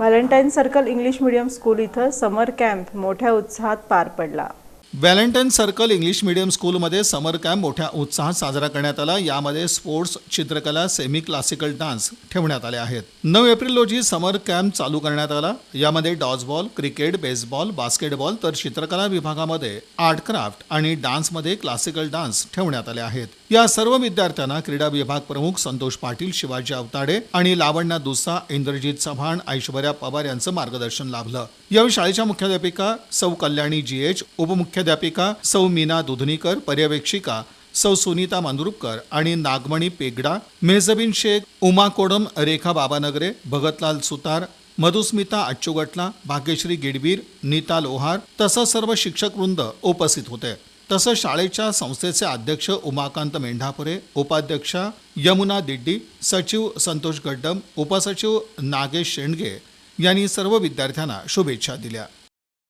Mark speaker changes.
Speaker 1: Valentine circle English medium school इथं summer camp मोठ्या उत्साहात पार पडला.
Speaker 2: व्हॅलेंटाईन सर्कल इंग्लिश मिडियम स्कूलमध्ये समर कॅम्प मोठ्या उत्साहात साजरा करण्यात आला. यामध्ये स्पोर्ट्स चित्रकला सेमी क्लासिकल डान्स ठेवण्यात आले आहेत. नऊ एप्रिल रोजी समर कॅम्प चालू करण्यात आला. यामध्ये डॉजबॉल क्रिकेट बेसबॉल बास्केटबॉल तर चित्रकला विभागामध्ये आर्ट क्राफ्ट आणि डान्समध्ये क्लासिकल डान्स ठेवण्यात आले आहेत. या सर्व विद्यार्थ्यांना क्रीडा विभाग प्रमुख संतोष पाटील शिवाजी अवताडे आणि लावण्या दुसा इंद्रजित चव्हाण ऐश्वर्या पवार यांचं मार्गदर्शन लाभलं. यावेळी शाळेच्या मुख्याध्यापिका सौ कल्याणी जी एच मुख्याध्यापिका सौ मीना दुधनीकर पर्यवेक्षिका सौ सुनीता मांदुरकर आणि नागमणी पेगडा मेहजबीन शेख उमा कोडम रेखा बाबानगरे भगतलाल सुतार मधुस्मिता अच्चुगटला भाग्यश्री गिडबीर नीता लोहार तसंच सर्व शिक्षक वृंद उपस्थित होते. तसंच शाळेच्या संस्थेचे अध्यक्ष उमाकांत मेंढापुरे उपाध्यक्षा यमुना दिड्डी सचिव संतोष गड्डम उपसचिव नागेश शेंडगे यांनी सर्व विद्यार्थ्यांना शुभेच्छा दिल्या.